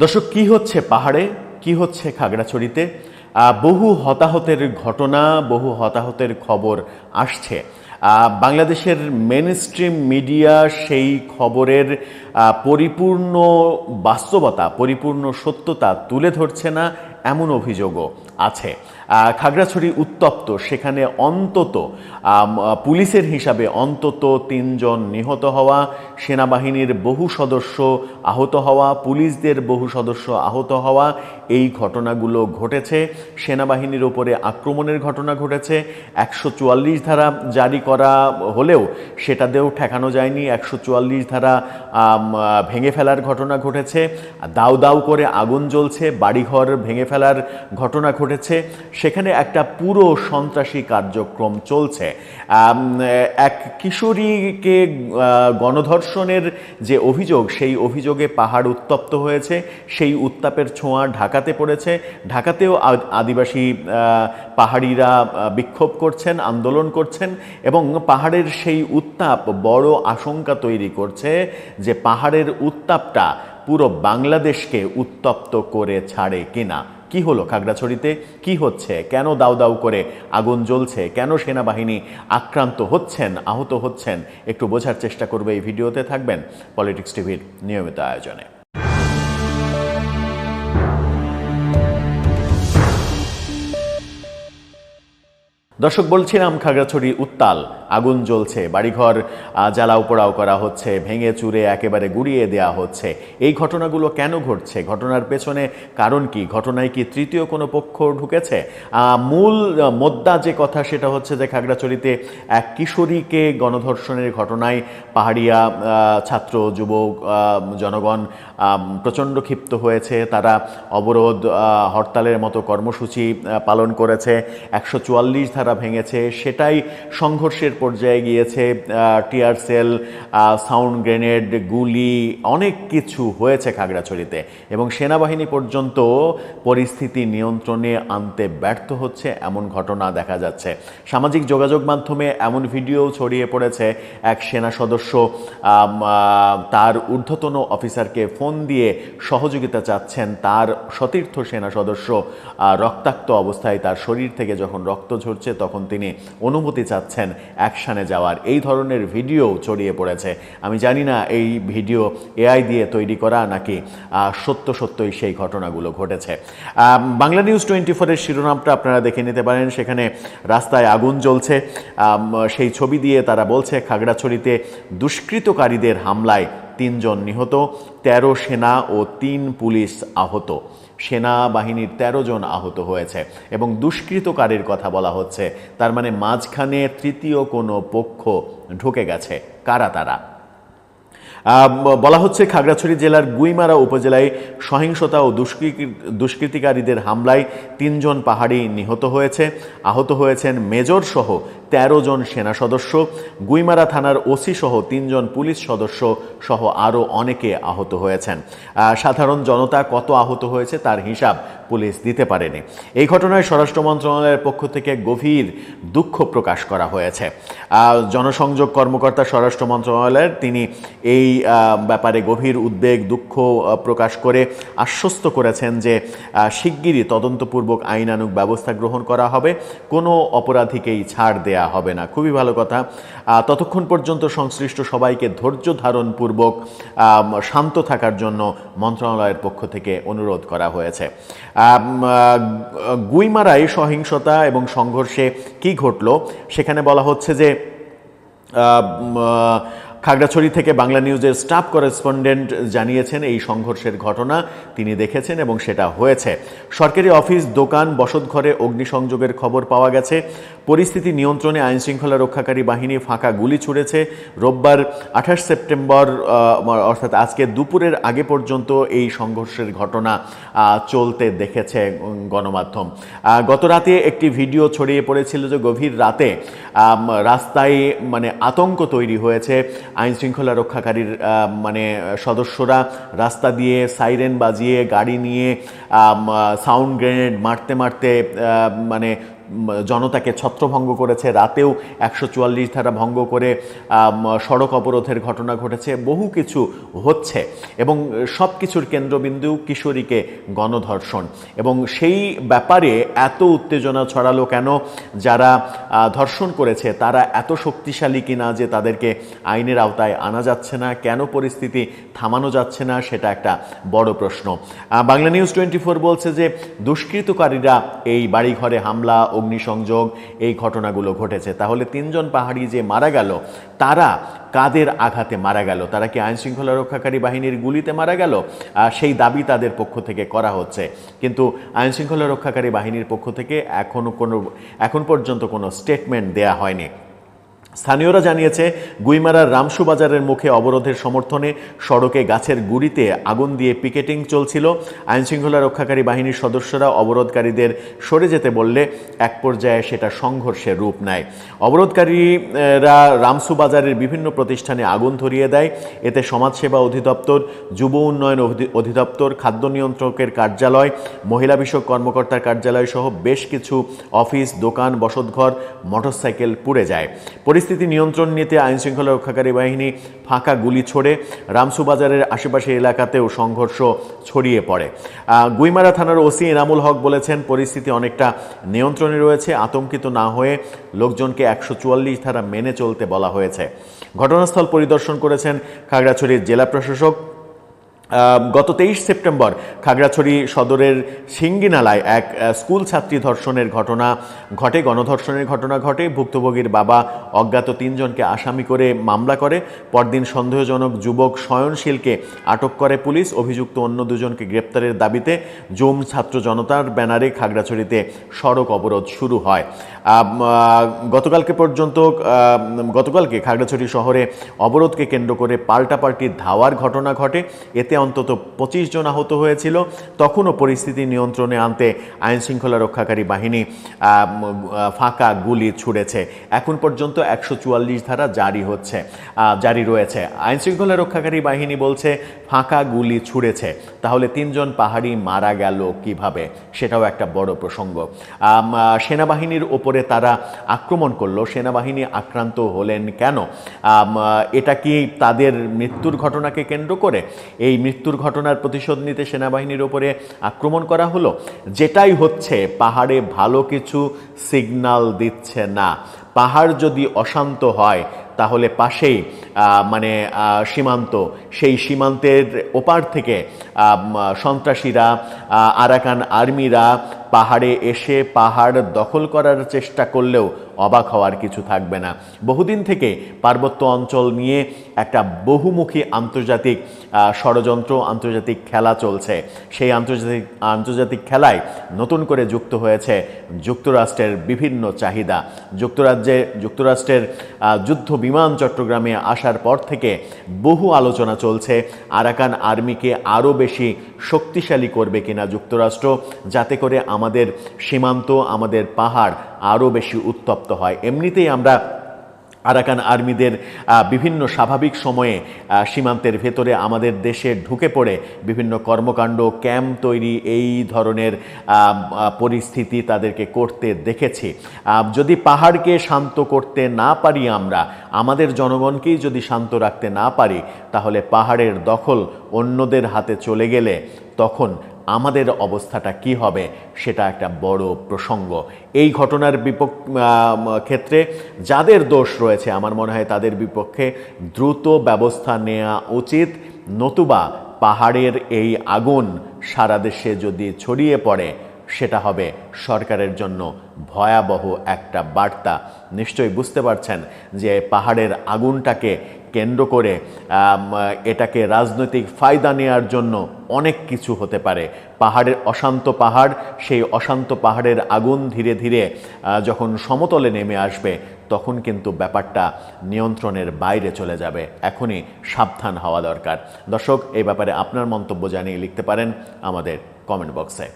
দর্শক, কি হচ্ছে পাহাড়ে? কি হচ্ছে খাগড়াছড়িতে? বহু হতাহতের ঘটনা, বহু হতাহতের খবর আসছে। বাংলাদেশের মেন স্ট্রিম মিডিয়া সেই খবরের পরিপূর্ণ বাস্তবতা, পরিপূর্ণ সত্যতা তুলে ধরছে না এমন অভিযোগও। আছে। খাগড়াছড়ি উত্তপ্ত, সেখানে অন্তত পুলিশের হিসাবে অন্তত তিনজন নিহত হওয়া, সেনাবাহিনীর বহু সদস্য আহত হওয়া, পুলিশদের বহু সদস্য আহত হওয়া, এই ঘটনাগুলো ঘটেছে। সেনাবাহিনীর ওপরে আক্রমণের ঘটনা ঘটেছে। একশো চুয়াল্লিশ ধারা জারি করা হলেও সেটাতেও ঠেকানো যায়নি। একশো চুয়াল্লিশ ধারা ভেঙে ফেলার ঘটনা ঘটেছে। দাউ দাউ করে আগুন জ্বলছে, বাড়িঘর ভেঙে ফেলার ঘটনা ঘটেছে। সেখানে একটা পুরো সন্ত্রাসী কার্যক্রম চলছে। এক কিশোরীকে গণধর্ষণের যে অভিযোগ, সেই অভিযোগে পাহাড় উত্তপ্ত হয়েছে। সেই উত্তাপের ছোঁয়া ঢাকাতে পড়েছে। ঢাকাতেও আদিবাসী পাহাড়িরা বিক্ষোভ করছেন, আন্দোলন করছেন এবং পাহাড়ের সেই উত্তাপ বড় আশঙ্কা তৈরি করছে যে পাহাড়ের উত্তাপটা পুরো বাংলাদেশকে উত্তপ্ত করে ছাড়ে কিনা। কি হলো খাগড়াছড়িতে? কি হচ্ছে? কেন দাউ দাউ করে আগুন জ্বলছে? কেন সেনাবাহিনী আক্রান্ত হচ্ছেন, আহত হচ্ছেন? একটু বোঝার চেষ্টা করবে এই ভিডিওতে থাকবেন পলিটিক্স টিভির নিয়মিত আয়োজনে। দর্শক, বলছিলাম খাগড়াছড়ি উত্তাল। আগুন জ্বলছে, বাড়িঘর জ্বালাও পোড়াও করা হচ্ছে, ভেঙে চুরে একেবারে গুড়িয়ে দেওয়া হচ্ছে। এই ঘটনাগুলো কেন ঘটছে? ঘটনার পেছনে কারণ কি? ঘটনায় কি তৃতীয় কোনো পক্ষ ঢুকেছে? মূল মোদ্দা যে কথা সেটা হচ্ছে যে খাগড়াছড়িতে এক কিশোরীকে গণধর্ষণের ঘটনায় পাহাড়িয়া ছাত্র, যুবক জনগণ প্রচণ্ড ক্ষিপ্ত হয়েছে। তারা অবরোধ হরতালের মতো কর্মসূচি পালন করেছে। একশো চুয়াল্লিশ ধারা ভেঙেছে। সেটাই সংঘর্ষের পর্যায়ে গিয়েছে টিয়ার সেল সাউন্ড গ্রেনেড, গুলি, অনেক কিছু হয়েছে খাগড়াছড়িতে। এবং সেনাবাহিনী পর্যন্ত পরিস্থিতি নিয়ন্ত্রণে আনতে ব্যর্থ হচ্ছে এমন ঘটনা দেখা যাচ্ছে। সামাজিক যোগাযোগ মাধ্যমে এমন ভিডিও ছড়িয়ে পড়েছে, এক সেনা সদস্য তার ঊর্ধ্বতন অফিসারকে ফোন দিয়ে সহযোগিতা চাচ্ছেন তার সতীর্থ সেনা সদস্য রক্তাক্ত অবস্থায় তার শরীর থেকে যখন রক্ত ঝরছে তখন তিনি অনুমতি চাচ্ছেন অ্যাকশানে যাওয়ার এই ধরনের ভিডিও ছড়িয়ে পড়েছে। আমি জানি না এই ভিডিও এআই দিয়ে তৈরি করা নাকি সত্য সত্যই সেই ঘটনাগুলো ঘটেছে। বাংলা নিউজ টোয়েন্টি ফোরের শিরোনামটা আপনারা দেখে নিতে পারেন। সেখানে রাস্তায় আগুন জ্বলছে। সেই ছবি দিয়ে তারা বলছে, খাগড়াছড়িতে দুষ্কৃতকারীদের হামলায় তিনজন নিহত ১৩ সেনা ও তিন পুলিশ আহত। সেনাবাহিনীর ১৩ জন আহত হয়েছে এবং দুষ্কৃতকারীর কথা বলা হচ্ছে। তার মানে মাঝখানে তৃতীয় কোনো পক্ষ ঢুকে গেছে। কারা তারা? বলা হচ্ছে খাগড়াছড়ি জেলার গুইমারা উপজেলায় সহিংসতা ও দুষ্কৃতি, দুষ্কৃতিকারীদের হামলায় তিনজন পাহাড়ি নিহত হয়েছে। আহত হয়েছেন মেজর সহ তেরো জন সেনা সদস্য, গুইমারা থানার ওসি সহ তিনজন পুলিশ সদস্য সহ আরও অনেকে আহত হয়েছেন। সাধারণ জনতা কত আহত হয়েছে তার হিসাব পুলিশ দিতে পারেনি। এই ঘটনায় স্বরাষ্ট্র মন্ত্রণালয়ের পক্ষ থেকে গভীর দুঃখ প্রকাশ করা হয়েছে। জনসংযোগ কর্মকর্তা স্বরাষ্ট্র মন্ত্রণালয়ের তিনি এই ব্যাপারে গভীর উদ্বেগ, দুঃখ প্রকাশ করে আশ্বস্ত করেছেন যে শিগগিরই তদন্তপূর্বক আইনানুগ ব্যবস্থা গ্রহণ করা হবে। কোনো অপরাধীকেই ছাড় দেয়া হবে না। খুবই ভালো কথা। ততক্ষণ পর্যন্ত সংশ্লিষ্ট সবাইকে ধৈর্য ধারণপূর্বক শান্ত থাকার জন্য মন্ত্রণালয়ের পক্ষ থেকে অনুরোধ করা হয়েছে। গুইমারায় সহিংসতা এবং সংঘর্ষে কি ঘটল? সেখানে বলা হচ্ছে যে খাগড়াছড়ি থেকে বাংলা নিউজের স্টাফ করেসপন্ডেন্ট জানিয়েছেন এই সংঘর্ষের ঘটনা। তিনি দেখেছেন এবং সেটা হয়েছে। সরকারি অফিস, দোকান, বসতঘরে অগ্নিসংযোগের খবর পাওয়া গেছে। পরিস্থিতি নিয়ন্ত্রণে আইনশৃঙ্খলা রক্ষাকারী বাহিনী ফাঁকা গুলি ছুড়েছে। রোববার আঠাশ সেপ্টেম্বর অর্থাৎ আজকে দুপুরের আগে পর্যন্ত এই সংঘর্ষের ঘটনা চলতে দেখেছে গণমাধ্যম। গত রাতে একটি ভিডিও ছড়িয়ে পড়েছিল যে গভীর রাতে রাস্তায় মানে আতঙ্ক তৈরি হয়েছে। আইন শৃঙ্খলা রক্ষাকারীর মানে সদস্যরা রাস্তা দিয়ে সাইরেন বাজিয়ে গাড়ি নিয়ে সাউন্ড গ্রেনেড মারতে মারতে মানে জনতাকে ছত্রভঙ্গ করেছে। রাতেও একশো চুয়াল্লিশ ধারা ভঙ্গ করে সড়ক অবরোধের ঘটনা ঘটেছে। বহু কিছু হচ্ছে এবং সব কিছুর কেন্দ্রবিন্দু কিশোরীকে গণধর্ষণ। এবং সেই ব্যাপারে এত উত্তেজনা ছড়ালো কেন? যারা ধর্ষণ করেছে, তারা এত শক্তিশালী কিনা যে তাদেরকে আইনের আওতায় আনা যাচ্ছে না? কেন পরিস্থিতি থামানো যাচ্ছে না? সেটা একটা বড় প্রশ্ন। বাংলা নিউজ টোয়েন্টি ফোর বলছে যে, দুষ্কৃতকারীরা এই বাড়িঘরে হামলা অগ্নিসংযোগ, এই ঘটনাগুলো ঘটেছে। তাহলে তিনজন পাহাড়ি যে মারা গেল, তারা কাদের আঘাতে মারা গেল? তারা কি আইনশৃঙ্খলা রক্ষাকারী বাহিনীর গুলিতে মারা গেল? সেই দাবি তাদের পক্ষ থেকে করা হচ্ছে। কিন্তু আইনশৃঙ্খলা রক্ষাকারী বাহিনীর পক্ষ থেকে এখনও কোনো, এখন পর্যন্ত কোনো স্টেটমেন্ট দেয়া হয়নি। স্থানীয়রা জানিয়েছে, গুইমারার রামসু বাজারের মুখে অবরোধের সমর্থনে সড়কে গাছের গুড়িতে আগুন দিয়ে পিকেটিং চলছিল। আইনশৃঙ্খলা রক্ষাকারী বাহিনীর সদস্যরা অবরোধকারীদের সরে যেতে বললে এক পর্যায়ে সেটা সংঘর্ষের রূপ নেয়। অবরোধকারীরা রামসু বাজারের বিভিন্ন প্রতিষ্ঠানে আগুন ধরিয়ে দেয়। এতে সমাজসেবা অধিদপ্তর, যুব উন্নয়ন অধি- অধিদপ্তর, খাদ্য নিয়ন্ত্রকের কার্যালয়, মহিলা বিষয়ক কর্মকর্তার কার্যালয় সহ বেশ কিছু অফিস, দোকান, বসতঘর, মোটরসাইকেল পুড়ে যায়। পরিস্থিতি নিয়ন্ত্রণ নিতে আইনশৃঙ্খলা রক্ষাকারী বাহিনী ফাঁকা গুলি ছোড়ে। রামসু বাজারের আশেপাশের এলাকাতেও সংঘর্ষ ছড়িয়ে পড়ে। গুইমারা থানার ওসি এনামুল হক বলেছেন, পরিস্থিতি অনেকটা নিয়ন্ত্রণে রয়েছে, আতঙ্কিত না হয়ে লোকজনকে একশো চুয়াল্লিশ ধারা মেনে চলতে বলা হয়েছে। ঘটনাস্থল পরিদর্শন করেছেন খাগড়াছড়ির জেলা প্রশাসক গত তেইশ সেপ্টেম্বর খাগড়াছড়ি সদরের সিঙ্গিনালায় এক স্কুল ছাত্রী ধর্ষণের ঘটনা ঘটে, গণধর্ষণের ঘটনা ঘটে। ভুক্তভোগীর বাবা অজ্ঞাত তিনজনকে আসামি করে মামলা করে। পরদিন সন্দেহজনক যুবক শয়নশীলকে আটক করে পুলিশ। অভিযুক্ত অন্য দুজনকে গ্রেপ্তারের দাবিতে জুম ছাত্র জনতার ব্যানারে খাগড়াছড়িতে সড়ক অবরোধ শুরু হয়। গতকালকে পর্যন্ত গতকালকে খাগড়াছড়ি শহরে অবরোধকে কেন্দ্র করে পাল্টাপাল্টি ধাওয়ার ঘটনা ঘটে। এতে অন্তত পঁচিশ জন আহত হয়েছিল। তখনও পরিস্থিতি নিয়ন্ত্রণে আনতে আইন শৃঙ্খলা রক্ষাকারী বাহিনী ফাঁকা গুলি ছুড়েছে। এখন পর্যন্ত একশো চুয়াল্লিশ ধারা জারি হচ্ছে জারি রয়েছে। আইন শৃঙ্খলা রক্ষাকারী বাহিনী বলছে ফাঁকা গুলি ছুড়েছে। তাহলে তিনজন পাহাড়ি মারা গেল কীভাবে? সেটাও একটা বড় প্রসঙ্গ। সেনাবাহিনীর ওপরে তারা আক্রমণ করল। সেনাবাহিনী আক্রান্ত হলেন কেন? এটা কি তাদের মৃত্যুর ঘটনাকে কেন্দ্র করে? এই মৃত্যুর ঘটনার প্রতিশোধ নিতে সেনাবাহিনীর ওপরে আক্রমণ করা হলো? যেটাই হচ্ছে, পাহাড়ে ভালো কিছু সিগন্যাল দিচ্ছে না। পাহাড় যদি অশান্ত হয় তাহলে পাশেই মানে সীমান্ত, সেই সীমান্তের ওপার থেকে সন্ত্রাসীরা আরাকান আর্মিরা পাহাড়ে এসে পাহাড় দখল করার চেষ্টা করলেও অবাক হওয়ার কিছু থাকবে না। বহুদিন থেকে পার্বত্য অঞ্চল নিয়ে একটা বহুমুখী আন্তর্জাতিক ষড়যন্ত্র, আন্তর্জাতিক খেলা চলছে। সেই আন্তর্জাতিক আন্তর্জাতিক খেলায় নতুন করে যুক্ত হয়েছে যুক্তরাষ্ট্রের বিভিন্ন চাহিদা। যুক্তরাজ্যে, যুক্তরাষ্ট্রের যুদ্ধ বিমান চট্টগ্রামে আসার পর থেকে বহু আলোচনা চলছে। আরাকান আর্মিকে আরও বেশি শক্তিশালী করবে কিনা যুক্তরাষ্ট্র, যাতে করে আমাদের সীমান্ত, আমাদের পাহাড় আরও বেশি উত্তপ্ত হয়। এমনিতেই আমরা আরাকান আর্মিদের বিভিন্ন স্বাভাবিক সময়ে সীমান্তের ভেতরে আমাদের দেশে ঢুকে পড়ে বিভিন্ন কর্মকাণ্ড, ক্যাম্প তৈরি এই ধরনের পরিস্থিতি তাদেরকে করতে দেখেছি। যদি পাহাড়কে শান্ত করতে না পারি আমরা, আমাদের জনগণকেই যদি শান্ত রাখতে না পারি, তাহলে পাহাড়ের দখল অন্যদের হাতে চলে গেলে তখন আমাদের অবস্থাটা কি হবে সেটা একটা বড় প্রসঙ্গ। এই ঘটনার বিপক আহ, ক্ষেত্রে যাদের দোষ রয়েছে আমার মনে হয় তাদের বিপক্ষে দ্রুত ব্যবস্থা নেওয়া উচিত। নতুবা পাহাড়ের এই আগুন সারা দেশে যদি ছড়িয়ে পড়ে সেটা হবে সরকারের জন্য ভয়াবহ একটা বার্তা। নিশ্চয়ই বুঝতে পারছেন যে পাহাড়ের আগুনটাকে কেন্দ্র করে এটাকে রাজনৈতিক ফায়দা নেওয়ার জন্য অনেক কিছু হতে পারে। পাহাড়ের অশান্ত পাহাড়, সেই অশান্ত পাহাড়ের আগুন ধীরে ধীরে যখন সমতলে নেমে আসবে, তখন কিন্তু ব্যাপারটা নিয়ন্ত্রণের বাইরে চলে যাবে। এখনই সাবধান হওয়া দরকার। দর্শক এই ব্যাপারে আপনার মন্তব্য জানিয়ে লিখতে পারেন আমাদের কমেন্ট বক্সে